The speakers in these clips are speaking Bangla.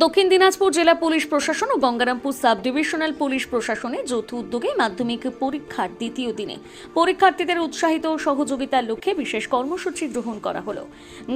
দক্ষিণ দিনাজপুর জেলা পুলিশ প্রশাসন ও গঙ্গারামপুর সাব ডিভিশনাল পুলিশ প্রশাসনে যৌথ উদ্যোগে মাধ্যমিক পরীক্ষার দ্বিতীয় দিনে পরীক্ষার্থীদের উৎসাহিত ও সহযোগিতার লক্ষ্যে বিশেষ কর্মসূচি গ্রহণ করা হলো।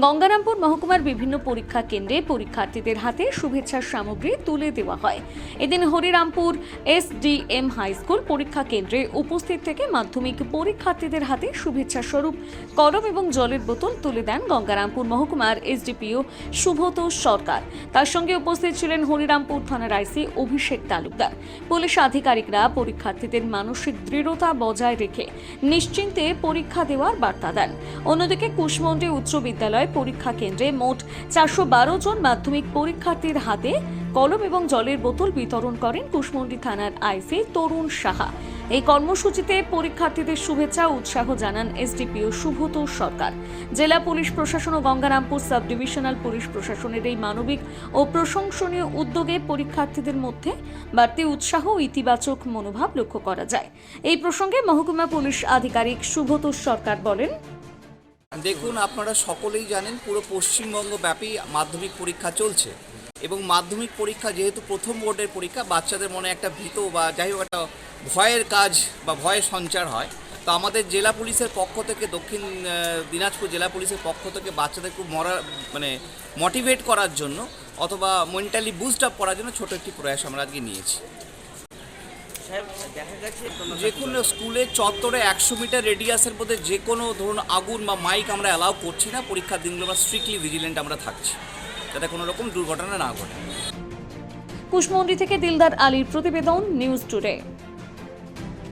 গঙ্গারামপুর মহকুমার বিভিন্ন পরীক্ষা কেন্দ্রে পরীক্ষার্থীদের হাতে শুভেচ্ছার সামগ্রী তুলে দেওয়া হয়। এদিন হরিরামপুর এসডিএম হাই স্কুল পরীক্ষা কেন্দ্রে উপস্থিত থেকে মাধ্যমিক পরীক্ষার্থীদের হাতে শুভেচ্ছা স্বরূপ কলম এবং জলের বোতল তুলে দেন গঙ্গারামপুর মহকুমার এসডিপিও শুভত সরকার। তার সঙ্গে উপস্থিত ছিলেন হরিরামপুর থানার আইসি অভিষেক তালুকদার। পুলিশ আধিকারিকরা পরীক্ষার্থীদের মানসিক দৃঢ়তা বজায় রেখে নিশ্চিন্তে পরীক্ষা দেওয়ার বার্তা দেন। অন্যদিকে কুশমন্ডি উচ্চ বিদ্যালয় পরীক্ষা কেন্দ্রে মোট চারশো বারো জন মাধ্যমিক পরীক্ষার্থীর হাতে কলম এবং জলের বোতল বিতরণ করেন কুশমন্ডি থানার আইসি তরুণ সাহা। এই কর্মসূচিতে পরীক্ষার্থীদের শুভেচ্ছা উৎসাহ জানান এসডিপিও শুভত সরকার। জেলা পুলিশ প্রশাসন ও গঙ্গারামপুর সাব ডিভিশনাল পুলিশ প্রশাসনের এই মানবিক ও প্রশংসনীয় উদ্যোগে পরীক্ষার্থীদের মধ্যে বাড়তি উৎসাহ ও ইতিবাচক মনোভাব লক্ষ্য করা যায়। এই প্রসঙ্গে মহকুমা পুলিশ আধিকারিক শুভত সরকার বলেন, দেখুন, আপনারা সকলেই জানেন পুরো পশ্চিমবঙ্গ ব্যাপী মাধ্যমিক পরীক্ষা চলছে। এবং মাধ্যমিক পরীক্ষা যেহেতু প্রথম বোর্ডের পরীক্ষা বাচ্চাদের মনে একটা ভীত বা যাই হোক একটা ভয়ের কাজ বা ভয়ের সঞ্চার হয়। তো আমাদের জেলা পুলিশের পক্ষ থেকে দক্ষিণ দিনাজপুর জেলা পুলিশের পক্ষ থেকে বাচ্চাদের খুব মরা মানে মোটিভেট করার জন্য অথবা মেন্টালি বুস্ট আপ করার জন্য ছোট একটি প্রয়াস আমরা আজকে নিয়েছি। যে কোনো স্কুলের চত্বরে একশো মিটার রেডিয়াসের মধ্যে যে কোনো ধরুন আগুন বা মাইক আমরা অ্যালাউ করছি না পরীক্ষার দিনগুলো আমরা স্ট্রিক্টলি ভিজিলেন্ট আমরা থাকছি। যাতে কোনো রকম দুর্ঘটনা না ঘটে। কুশমন্ডি থেকে দিলদার আলীর প্রতিবেদন নিউজ টুডে।